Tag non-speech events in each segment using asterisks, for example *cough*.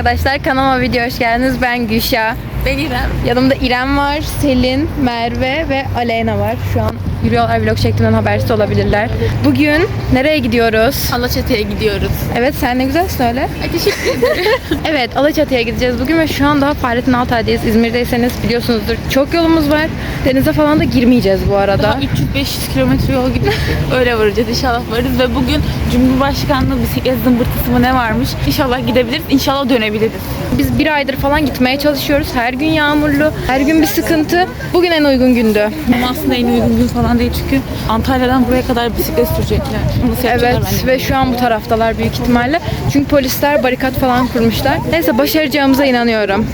arkadaşlar kanalıma video hoş geldiniz. Ben Gülşah. Ben İrem. Yanımda İrem var, Selin, Merve ve Aleyna var. Şu an yürüyorlar vlog çektiğimden habersiz olabilirler. Bugün nereye gidiyoruz? Alaçatı'ya gidiyoruz. Evet sen ne güzel söyle. Ay teşekkür ederim. *laughs* Evet Alaçatı'ya gideceğiz bugün ve şu an daha Fahrettin Altay'dayız. İzmir'deyseniz biliyorsunuzdur. Çok yolumuz var. Denize falan da girmeyeceğiz bu arada. Daha 300-500 kilometre yol gidip *laughs* öyle varacağız. İnşallah varırız ve bugün Cumhurbaşkanlığı bisiklet zımbırtısı mı ne varmış? İnşallah gidebiliriz. İnşallah dönebiliriz. Biz bir aydır falan gitmeye çalışıyoruz. Her gün yağmurlu, her gün bir sıkıntı. Bugün en uygun gündü. Ama aslında en uygun gün falan değil çünkü Antalya'dan buraya kadar bisiklet sürecekler. Nasıl Evet ve şu an bu taraftalar büyük ihtimalle. Çünkü polisler barikat falan kurmuşlar. Neyse başaracağımıza inanıyorum.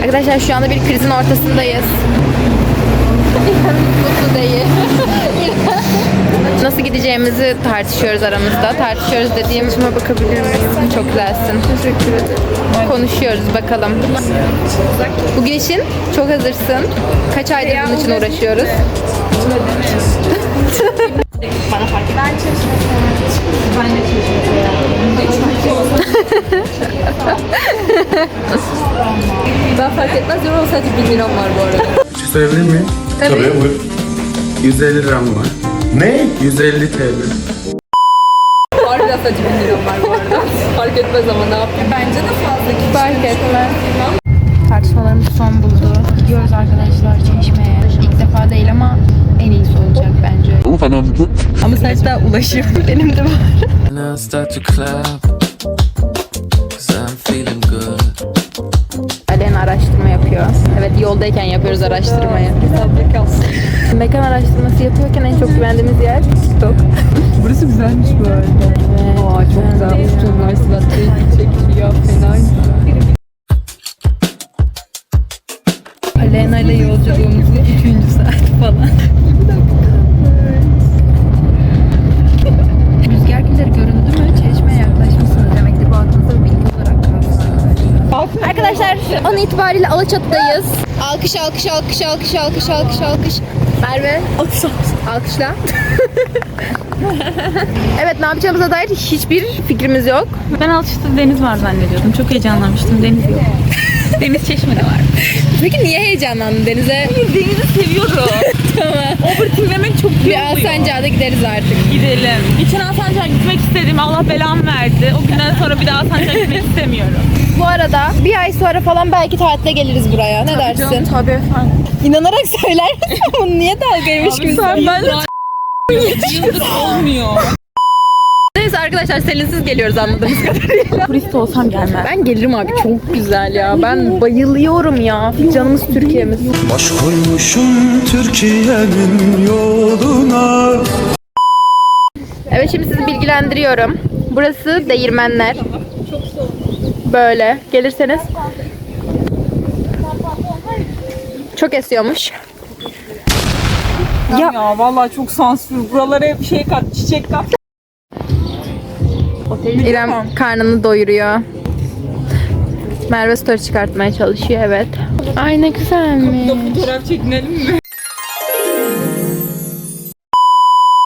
Arkadaşlar şu anda bir krizin ortasındayız. *laughs* Mutlu değil. Nasıl gideceğimizi tartışıyoruz aramızda. Tartışıyoruz dediğim... Şuna bakabilir miyim? Çok güzelsin. Teşekkür ederim. Konuşuyoruz bakalım. Bugün için çok hazırsın. Kaç aydır bunun için uğraşıyoruz? Ben fark etmez yorum sadece 1 liram var bu arada. Bir şey söyleyebilir miyim? Tabii. buyur. 150 liram var. Ne? 150 TL. Harbiden sadece 1 liram var bu arada. fark etmez ama ne yapayım. Bence de fazla ki. Fark etmez. Tartışmalarımız son buldu. Gidiyoruz arkadaşlar çeşmeye. İlk defa değil ama en iyisi olacak bence. Ama sadece daha ulaşım. *laughs* Benim de var. Evet yoldayken yapıyoruz araştırmayı. *laughs* Mekan araştırması yapıyorken en çok güvendiğimiz yer TikTok. *laughs* Burası güzelmiş bu arada. Evet. Aa, çok güzel. Çok üniversitede çekiyor. Fena. Alena ile yolculuğumuzun 3. saati falan. *laughs* arkadaşlar. Arkadaşlar an itibariyle Alaçatı'dayız. Alkış alkış alkış alkış alkış alkış alkış. Merve. Alkış Alkışla. *laughs* evet ne yapacağımıza dair hiçbir fikrimiz yok. Ben Alaçatı'da deniz var zannediyordum. Çok heyecanlanmıştım. Deniz yok. *laughs* deniz çeşmede var. Peki niye heyecanlandın denize? Denizi seviyorum. *laughs* tamam. Overthinklemek çok iyi Bir oluyor. Alsancak'a da gideriz artık. Gidelim. Geçen Alsancak'a gitmek istedim. Allah belamı verdi. O günden sonra bir daha Alsancak'a gitmek istemiyorum. Bu arada bir ay sonra falan belki tatile geliriz buraya. Ne dersin? Tabii efendim. İnanarak söyler misin? *laughs* Bunu niye dalgaymış gibi Sen ben de yıldır olmuyor. Arkadaşlar Selinsiz geliyoruz anladığımız kadarıyla. Turist olsam gelmem. Ben gelirim abi çok güzel ya. Ben bayılıyorum ya. Canımız Türkiye'miz. Baş koymuşum Türkiye'nin yoluna Evet şimdi sizi bilgilendiriyorum. Burası Değirmenler. Böyle gelirseniz. Çok esiyormuş. Ya, ya vallahi çok sansür. Buralara hep şey kat, çiçek kat. İrem karnını doyuruyor. Merve story çıkartmaya çalışıyor evet. Ay ne güzelmiş. Fotoğraf çekinelim mi?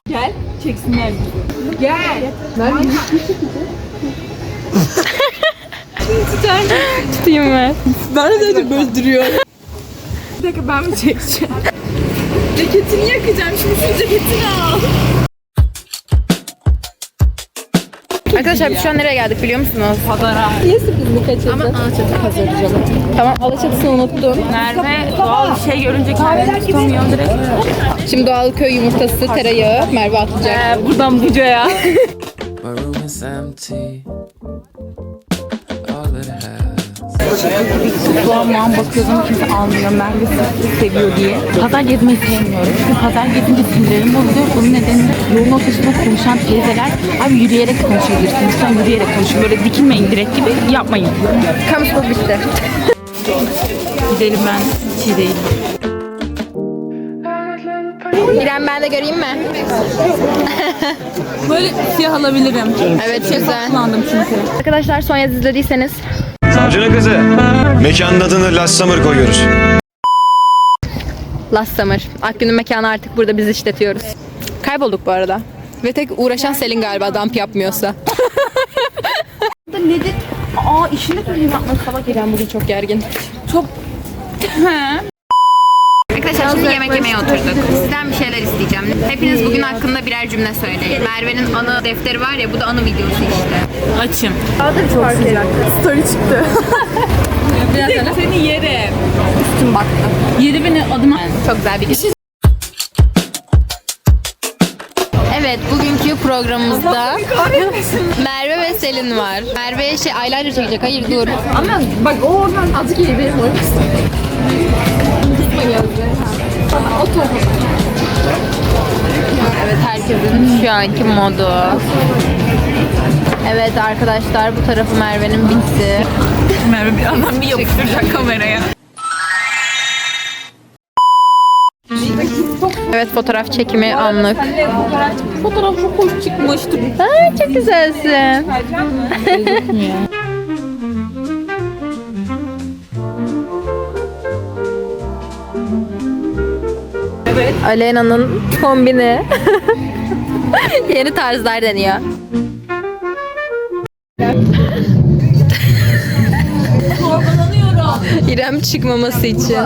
Gel, çeksinler bizi. Gel. Tutayım mı? Ben de sadece bözdürüyor. Bir dakika ben mi çekeceğim? Ceketini yakacağım şimdi şu ceketini al. Arkadaşlar biz şu an nereye geldik biliyor musunuz? Pazara. Ama Alaçatı pazarı canım. Tamam Alaçatısını unuttum. Merve doğal bir şey görünce kendini tutamıyor direkt. Şimdi doğal köy yumurtası, tereyağı Merve atacak. Ee, buradan bucaya. Has. Kulağımdan bakıyordum kimse almıyor. Merve seviyor diye. Pazar gezmeyi sevmiyorum. Çünkü pazar gezince sinirlerim bozuluyor. Bunun nedeni de yolun ortasında konuşan teyzeler abi yürüyerek konuşabilirsin. Lütfen yürüyerek konuşun. Böyle dikilmeyin direkt gibi yapmayın. Kamu bitti. Gidelim ben çiğ değilim. İrem ben de göreyim mi? Böyle siyah alabilirim. Evet güzel. Kullandım çünkü. Arkadaşlar son yaz izlediyseniz Savcının kızı Mekanın adını Last Summer koyuyoruz Last Summer. Akgün'ün mekanı artık burada biz işletiyoruz. Kaybolduk bu arada. Ve tek uğraşan Selin galiba dump yapmıyorsa. *laughs* nedir? Aa işini tutayım yapmak salak İrem bugün çok gergin. Çok *laughs* Arkadaşlar şimdi yemek yemeye oturduk. Sizden bir şeyler isteyeceğim. Hepiniz bugün hakkında birer cümle söyleyin. Merve'nin anı defteri var ya bu da anı videosu işte. açım. Story çıktı. *laughs* Seni yerim. Üstüm battı. Yedi beni adıma. Çok güzel bir gün. Evet, bugünkü programımızda Merve ve Selin var. Merve şey eyeliner çekecek. Hayır dur. Ama bak o oradan azıcık iyi benim Evet, herkesin şu anki modu. Evet arkadaşlar bu tarafı Merve'nin bitti. *laughs* Merve birazdan bir yapıştıracak kameraya. Evet fotoğraf çekimi anlık. Fotoğraf çok hoş çıkmıştı. Aa, çok güzelsin. Evet. Aleyna'nın kombini. *laughs* Yeni tarzlar deniyor. İrem çıkmaması için.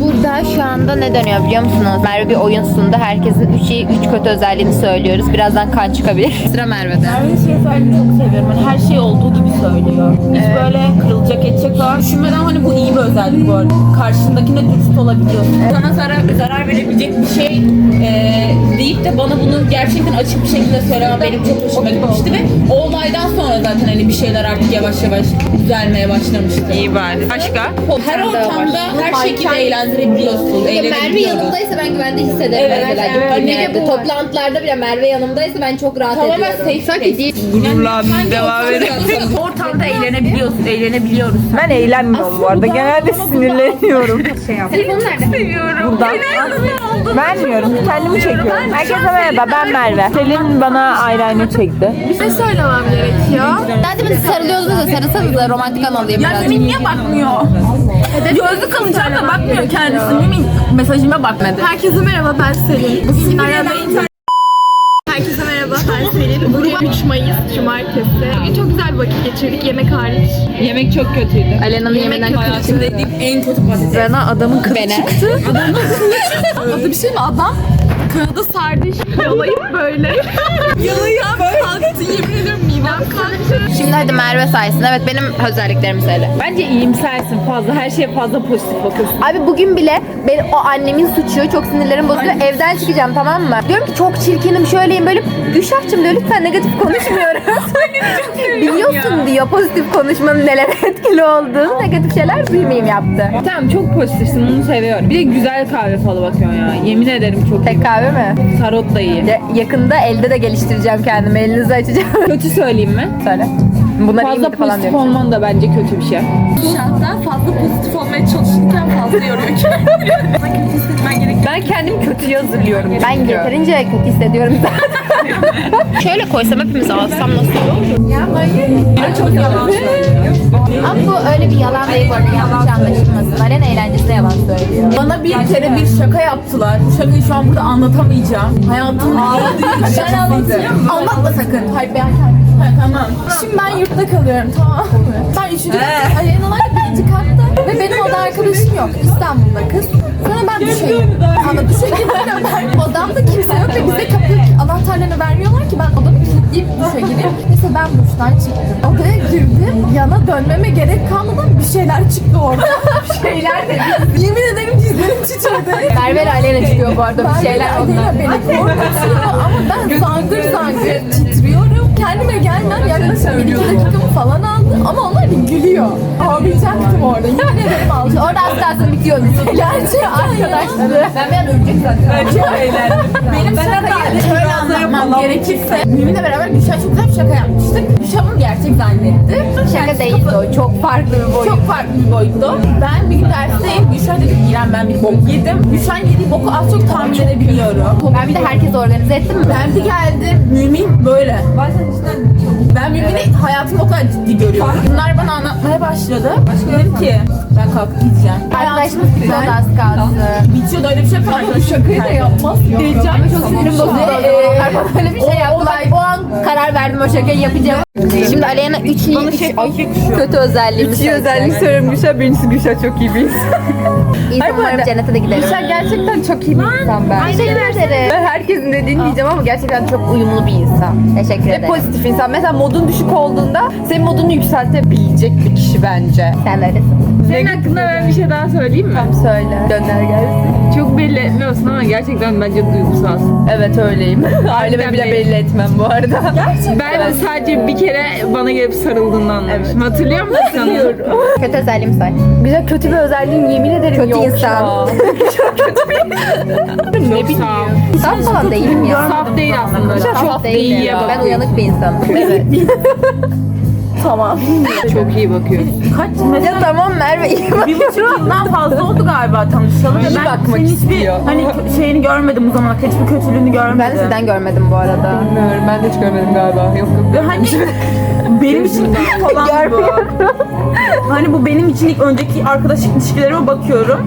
Burada şu anda ne dönüyor biliyor musunuz? Merve bir oyun sundu. Herkesin üç iyi, üç kötü özelliğini söylüyoruz. Birazdan kan çıkabilir. Sıra Merve'de. Merve'nin şey çok seviyorum. Hani her şey olduğu gibi söylüyor. Hiç böyle kırılacak falan düşünmeden hani bu iyi bir özellik bu arada. Karşındakine dürüst olabiliyorsun. Sana zarar, zarar verebilecek bir şey e, deyip de bana bunu gerçekten açık bir şekilde söylemen benim çok hoşuma gitmişti ve o olaydan sonra zaten hani bir şeyler artık yavaş yavaş düzelmeye başlamıştı. İyi bari. Başka? Her ortamda her şekilde eğlendirebiliyorsun. Merve eğlenebiliyorsun. yanımdaysa ben güvende hissederim Evet, mesela. evet, Gittiğim evet. yerde, toplantılarda bile Merve yanımdaysa ben çok rahat Tamamen ediyorum. safe değil. Gururlandım devam edelim. Ortamda *laughs* eğlenebiliyorsun, eğlenebiliyoruz. Ben eğlenmiyorum bu arada. Genelde sinirleniyorum. Telefonu nerede? Buradan. Vermiyorum. Kendimi çekiyorum. Herkese merhaba. Ben Merve. Selin bana eyeliner çekti. Ne söylemem gerekiyor? Zaten biz sarılıyordunuz da sarılsanız da romantik an olayım Ya biraz. Niye bakmıyor? Gözlük alacağım da bakmıyor kendisi. Mümin mesajıma bakmadı. Herkese merhaba ben Selin. Bugün arada Herkese merhaba ben Selin. *laughs* Bugün 3 Mayıs Cumartesi. Bugün çok vakit geçirdik yemek hariç. Yemek çok kötüydü. Alena'nın yemeden Hayatımda yediğim en kötü patates. Bana adamın kızı Bene. çıktı. Adı bir şey mi? Adam kağıda sardı yalayıp böyle. Yalayıp Şimdi hadi Merve saysın. Evet benim özelliklerimi söyle. Bence iyimsersin fazla. Her şeye fazla pozitif bakıyorsun. Abi bugün bile benim o annemin suçu çok sinirlerim bozuluyor. Evden çıkacağım tamam mı? Diyorum ki çok çirkinim şöyleyim böyle. Gülşah'cığım diyor lütfen negatif konuşmuyoruz. *laughs* Biliyorsun diyor pozitif konuşmanın nelere etkili olduğunu. Negatif şeyler duymayayım yaptı. Tamam çok pozitifsin. Bunu seviyorum. Bir de güzel kahve falı bakıyorsun ya. Yemin ederim çok iyi. Tek kahve mi? Tarot da iyi. Ya- yakında elde de geliştireceğim kendimi. Elinizi açacağım. Kötü söyleyeyim mi? Söyle. Bunlar iyi Fazla miydi falan pozitif olman da bence kötü bir şey. Şahsen fazla pozitif olmaya çalışırken fazla yoruyor kendini. *laughs* Kötü hissetmen gerekiyor. Ben kendimi kötüye hazırlıyorum. Ben yeterince kötü hissediyorum zaten. *laughs* Şöyle koysam hepimiz alsam nasıl olur? Ya Ama bu öyle bir yalan değil bu arada. Yanlış anlaşılmasın. Alen eğlencesine yalan söylüyor. Bana bir kere bir şaka yaptılar. Bu şakayı şu an burada anlatamayacağım. Hayatımın en büyük şakasıydı. Anlatma sakın. Hayır ben Ha, tamam. Şimdi ben yurtta kalıyorum tamam mı? Ben üçüncü katta, Aleyna'lar birinci katta ve benim oda arkadaşım yok. İstanbul'da kız. Sonra ben düşeyim. Ama düşe gidiyorum ben. Odamda kimse yok ve bize kapı anahtarlarını vermiyorlar ki ben odamı kilitleyip duşa gireyim. Neyse ben duştan çıktım. Odaya girdim. Yana dönmeme gerek kalmadan bir şeyler çıktı orada. *laughs* bir şeyler de. Yemin ederim dizlerim titredi. Merve ile Aleyna çıkıyor bu arada bir şeyler Aleyna ondan. beni korkutuyor ama ben zangır zangır titriyorum. Kendime gelmem yaklaşık bir iki dakikamı falan aldı ama onlar bir gülüyor. Ağlayacaktım orada. Yemin ederim ağlayacaktım. Orada az kalsın bitiyordu. Gerçekten arkadaşlar. Ben bir an ölecek zaten. Çok eğlendim. Benim şakayı anlatmam gerekirse Mümin'le beraber Gülşah çok güzel bir şaka yapmıştık. Gülşah bunu gerçek zannetti. Şaka değildi o. Çok farklı bir boyut. Çok farklı bir boyuttu. Ben bir gün dersteyim. Gülşah dedi ki İrem ben bir bok yedim. Gülşah'ın yediği boku az çok tahmin edebiliyorum. Ben bir de herkesi organize ettim mi? Ben bir geldim. Mümin böyle. Ben Mümin'i hayatımda o kadar ciddi görüyorum. Bunlar bana anlatmaya başladı. Dedim ki Ben kalkıp gideceğim. Arkadaşımız güzel az kaldı. Bitiyor da öyle bir şey yapar. Şakayı da yapmaz ya. Diyeceğim. Çok sinirim bozuldu. Böyle bir şey yaptılar. O an karar verdim o şakayı yapacağım. Şimdi Aleyna 3 iyi, üç, ay, kötü özelliğimi İki özellik söylüyorum Gülşah. Birincisi Gülşah çok iyi bir insan. İnsan umarım cennete de giderim. Gülşah gerçekten çok iyi bir insan ben. Teşekkür ederim. Ben herkesin dediğini diyeceğim ama gerçekten çok uyumlu bir insan. Teşekkür Ve ederim. pozitif insan. Mesela modun düşük olduğunda senin modunu yükseltebilecek bir kişi bence. Sen de öylesin. Senin hakkında ben bir şey daha söyleyeyim mi? Tam söyle. Gönder gelsin. Çok belli etmiyorsun ama gerçekten bence duygusalsın. Evet öyleyim. *laughs* Aileme bile belli. belli etmem bu arada. Ben sadece bir kere bana gelip sarıldığında anlamıştım. Hatırlıyor musun? Kötü özelliğimi say. Güzel kötü bir özelliğin yemin ederim Kötü yok insan. ya. *laughs* Çok sağ ol. Saf falan değilim ya. Saf değil aslında. Saf Çok değilim. iyi Ben uyanık bir insanım. *laughs* Evet. Tamam. Çok iyi bakıyorsun. Kaç ya tamam Merve iyi bak. Bir buçuk yıldan fazla oldu galiba tanışalı. İyi ben bakmak senin hiçbir istiyor. hani şeyini görmedim bu zamana kadar. Hiçbir kötülüğünü görmedim. Ben de sizden görmedim bu arada. Bilmiyorum ben de hiç görmedim galiba. Yok yok. Ve hani benim için ilk olan bu. Hani bu benim için ilk önceki arkadaşlık ilişkilerime bakıyorum.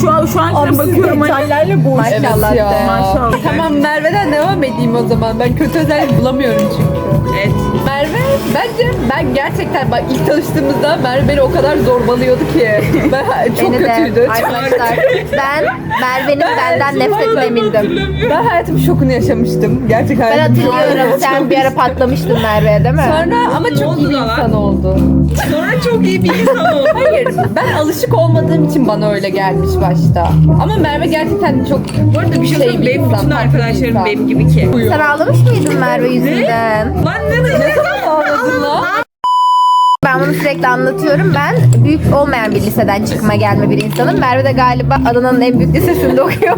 Şu an şu ankine bakıyorum hani. Detaylarla boş Maşallah ya. de. Maşallah. Tamam Merve'den devam edeyim o zaman. Ben kötü özellik bulamıyorum çünkü. Evet. Merve bence ben gerçekten bak ilk tanıştığımızda Merve beni o kadar zorbalıyordu ki. *laughs* Ben çok Beni de kötüydü. arkadaşlar ben Merve'nin benden nefretine emindim. Ben hayatımın şokunu yaşamıştım. Gerçek Ben hayatımın hatırlıyorum sen bir ara patlamıştın Merve'ye değil mi? Sonra ama çok iyi bir lan? insan oldu. Sonra çok iyi bir insan oldu. *laughs* Hayır, ben alışık olmadığım için bana öyle gelmiş başta. Ama Merve gerçekten çok Bu arada bir şey Şey söyleyeyim. Benim bütün bir arkadaşlarım insan. benim gibi ki. Sen ağlamış mıydın Merve yüzünden? Lan ne ne *laughs* ağladın lan. Ben bunu sürekli anlatıyorum. Ben büyük olmayan bir liseden çıkma gelme bir insanım. Merve de galiba Adana'nın en büyük lisesinde *laughs* okuyor.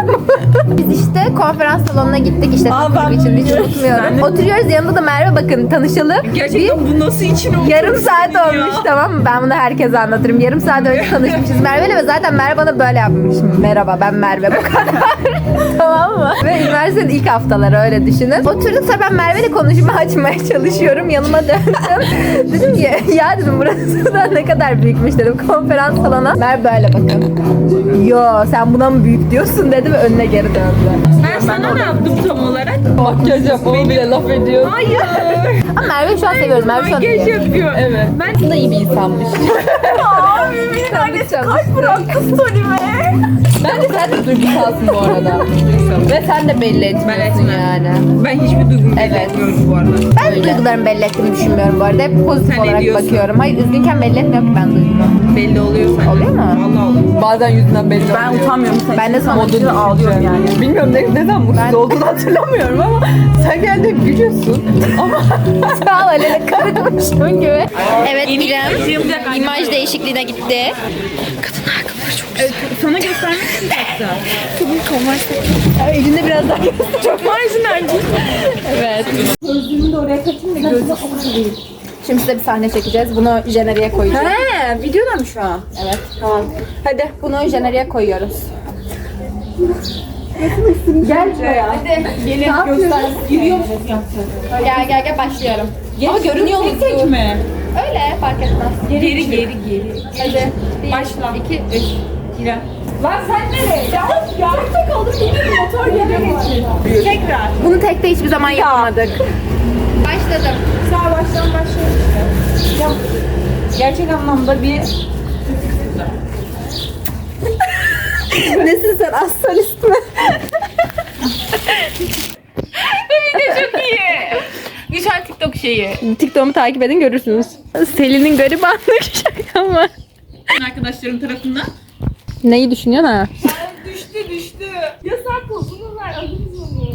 Biz işte konferans salonuna gittik işte Türk için hiç unutmuyorum. Oturuyoruz yanında da Merve bakın tanışalı. Gerçekten bu nasıl için oldu? Yarım saat olmuş tamam mı? Ben bunu herkese anlatırım. Yarım saat önce *laughs* tanışmışız Merve'yle ve zaten Merve bana böyle yapmış. Merhaba ben Merve bu kadar. *laughs* tamam mı? Ve üniversitenin ilk haftaları öyle düşünün. Oturduk sonra ben Merve'yle konuşma açmaya çalışıyorum. Yanıma döndüm. dedim ki ya dedim burası da *laughs* ne kadar büyükmüş dedim konferans salonu. Merve böyle bakın. Yo sen buna mı büyük diyorsun dedi ve önüne geri döndü. Ben sana ne yaptım tam olarak? Makyaj yapmamı bile laf ediyor. Hayır. Ama Merve'yi şu an seviyoruz. Merve şu an Makyaj iyi. yapıyor. Evet. Ben Aslında iyi bir insanmış. *laughs* Kalp bıraktı story'me. Bence sen de duygusalsın bu arada. *laughs* Ve sen de belli etmiyorsun etmem. yani. ben hiçbir duygumu belli Evet. etmiyorum bu arada. Ben de duygularımı belli ettiğimi düşünmüyorum bu arada. Hep pozitif Sen olarak bakıyorum. Hayır üzgünken belli etmiyorum ki ben duygumu. Belli oluyor sende. Oluyor mu? Vallahi oluyor. Bazen yüzünden belli Ben oluyor. utanmıyorum. Sen Ben de sana modunu Modunu ağlıyorum yani. Bilmiyorum ne, neden mutsuz olduğunu *laughs* hatırlamıyorum ama sen geldi gülüyorsun. Ama *laughs* Sağ ol Alele karışmışım gibi. Evet İrem imaj değişikliğine gitti. Sana göstermek için hatta. elinde biraz daha Çok marjinal. Evet. Şimdi size bir sahne çekeceğiz. Bunu jeneriğe koyacağız. He, videoda mı şu an? Evet. Tamam. Hadi. Bunu jeneriğe koyuyoruz. Gel buraya. Hadi. Gelin göster. Giriyor musun? Gel gel gel başlıyorum. Ama görünüyor musun? Tek mi? Öyle fark etmez. Geri geri geri. Hadi. Bir, Başla. iki, üç. İrem. Lan sen nereye? Ya of ya. Tek kaldım. Yine motor yerine geçti. Tekrar. Bunu tekte hiçbir zaman yapamadık. Başladım. Sağ baştan başlıyoruz işte. Ya, gerçek anlamda bir *laughs* Nesin sen astrolist mi? *laughs* çok iyi. Güzel TikTok şeyi. TikTok'umu takip edin görürsünüz. Selin'in garibanlık *laughs* şaka mı? Arkadaşlarım tarafından. Neyi düşünüyorsun ha? Düştü düştü. Yasak olsun ver adınız onu.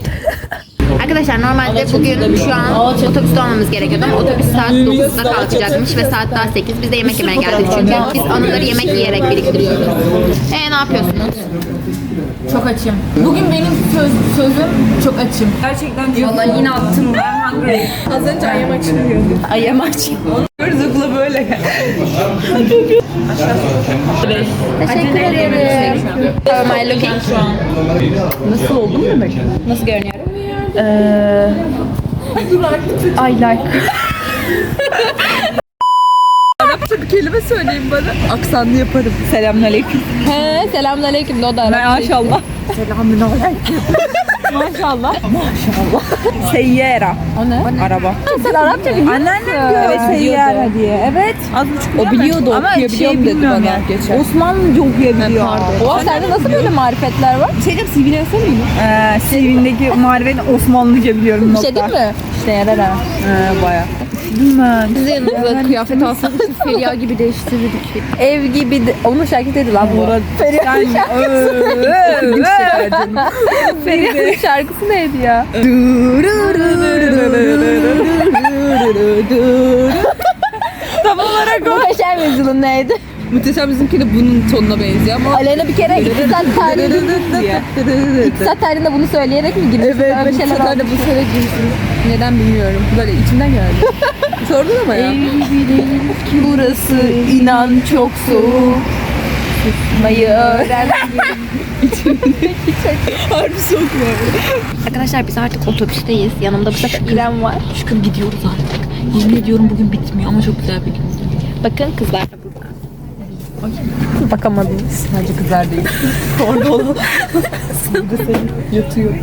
Arkadaşlar normalde bugün şu an otobüste olmamız gerekiyordu ama otobüs saat 9'da kalkacakmış ve saat daha 8. Biz de yemek yemeye geldik çünkü biz anıları yemek yiyerek biriktiriyoruz. E ne yapıyorsunuz? Çok açım. Bugün benim söz, sözüm çok açım. Gerçekten çok. Valla yine attım ben hungry. Az önce ayağım açılmıyordu. Ayım açım. Zıpla böyle. *laughs* Teşekkür ederim. How am I looking? Nasıl oldum demek? Nasıl görünüyorum? I like. kelime söyleyin bana. Aksanlı yaparım. Selamünaleyküm. He selamünaleyküm o da Arap. Maşallah. Selamünaleyküm. Maşallah. Maşallah. Seyyera. O ne? Araba. Sen Arapça biliyor musun? Anneannem diyor. Evet Seyyera diye. Evet. Az buçuk O biliyordu, Ama okuyabiliyorum şey dedi bana yani. geçen. Osmanlıca okuyabiliyor. Oha sende nasıl böyle marifetler var? Şey diyeceğim CV'ni yazsana mı? Ee, CV'ndeki marifetini Osmanlıca biliyorum Bir şey değil mi? İşte yarar ha. He baya. Bilmem. Biz de yanımıza kıyafet alsak Feriha gibi değiştirirdik. Ev gibi de... Onun şarkı dedi lan bu. Feriha'nın Feriha'nın şarkısı neydi ya? Tam olarak o. Muhteşem Yüzyıl'ın neydi? Muhteşem bizimki de bunun tonuna benziyor ama Aleyna bir kere iktisat tarihinde, iktisat tarihinde bunu söyleyerek mi girmiş? Evet, Öyle bir şeyler iktisat oldu. bu sene girmişsiniz. Neden bilmiyorum. Böyle içimden geldi. *laughs* Sordun ama ya. burası inan çok soğuk. Mayı öğren. *laughs* Harbi soğuk. Arkadaşlar biz artık otobüsteyiz. Yanımda bu sefer İrem var. Şükür gidiyoruz artık. Yemin ediyorum bugün bitmiyor ama çok güzel bir gün. Bakın kızlar da burada. Bakamadınız. Sadece kızlar değil. *laughs* Orada olan. Burada sen yatıyor.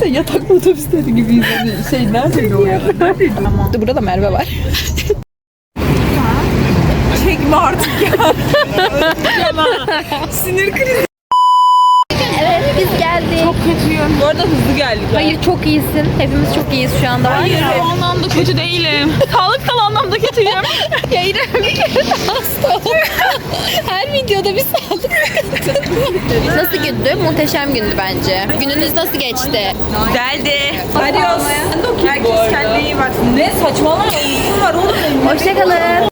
sen yataklı otobüsteri gibiyiz. Hani şey neredeydi o ya? Neredeydi? Burada da Merve var. Çekme artık ya. *laughs* Sinir krizi. Çok kötüyüm. Bu arada hızlı geldik. Hayır çok iyisin. Hepimiz çok iyiyiz şu anda. Hayır o anlamda kötü değilim. *laughs* Sağlıksal anlamda kötüyüm. Ya İrem bir kere hasta ol. Her videoda bir sağlık Nasıl gündü? Muhteşem gündü bence. Gününüz nasıl geçti? Geldi. Adios. Herkes kendine iyi baksın. Ne saçmalama var oğlum. Hoşçakalın.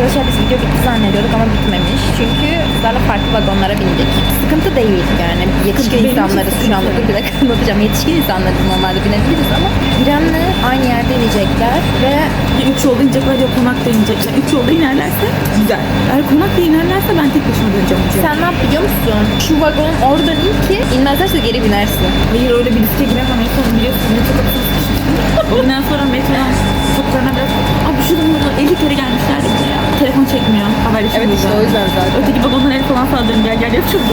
Arkadaşlar biz video bitti zannediyorduk ama bitmemiş. Çünkü kızlarla farklı vagonlara bindik. Sıkıntı değil yani. Yetişkin insanlarız şu anda. Bir dakika *laughs* anlatacağım. Yetişkin insanlarız normalde binebiliriz ama İrem'le aynı yerde inecekler ve Üç yolda inecekler ya konakta inecekler. Üç yolda inerlerse güzel. Eğer konakta inerlerse ben tek başıma döneceğim. sen ne yap biliyor musun? Şu vagon oradan in ki inmezlerse geri binersin. Hayır öyle bir riske giremem. En son biliyorsun metro kapısına sıkışmıştım. O günden sonra metrodan sokaklarına biraz... Abi burada 50 kere gelmişler de buraya. Telefon çekmiyor. Haberleşmiyor. Evet işte o yüzden zaten. Öteki vagondan el falan saldırın gel gel yapacağım.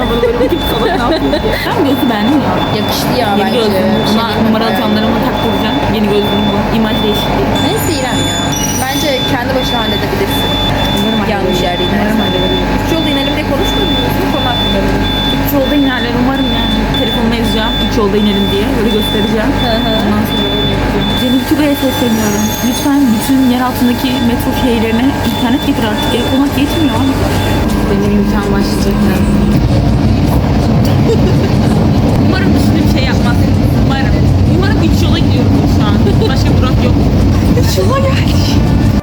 Havalı böyle bakayım salak ne yapıyor. Ben gözü beğendim ya. Yakıştı ya Yeni bence. gözlüğüm. Şey Buna mi? numaralı camlarımı taktıracağım. Yeni gözlüğüm bu. İmaj değişikliği. Neyse İrem ya. Bence kendi başına halledebilirsin. Yanlış yerdeydim. Umarım halledebilirim. Üç yolda inelim diye konuşmadın mı? Bu konu hakkında. Üç yolda inerler umarım yani. Telefonumu ezeceğim. Üç yolda inelim diye. Böyle göstereceğim. Ondan Yeni YouTube'a sesleniyorum. Lütfen bütün yer altındaki metro şehirlerine internet getir artık. Ev konak yetmiyor. Benim imkan başlayacak. *laughs* Umarım bir şey yapmaz. Umarım. Umarım üç yola gidiyorum şu an. Başka durak yok. Üç yola geldik.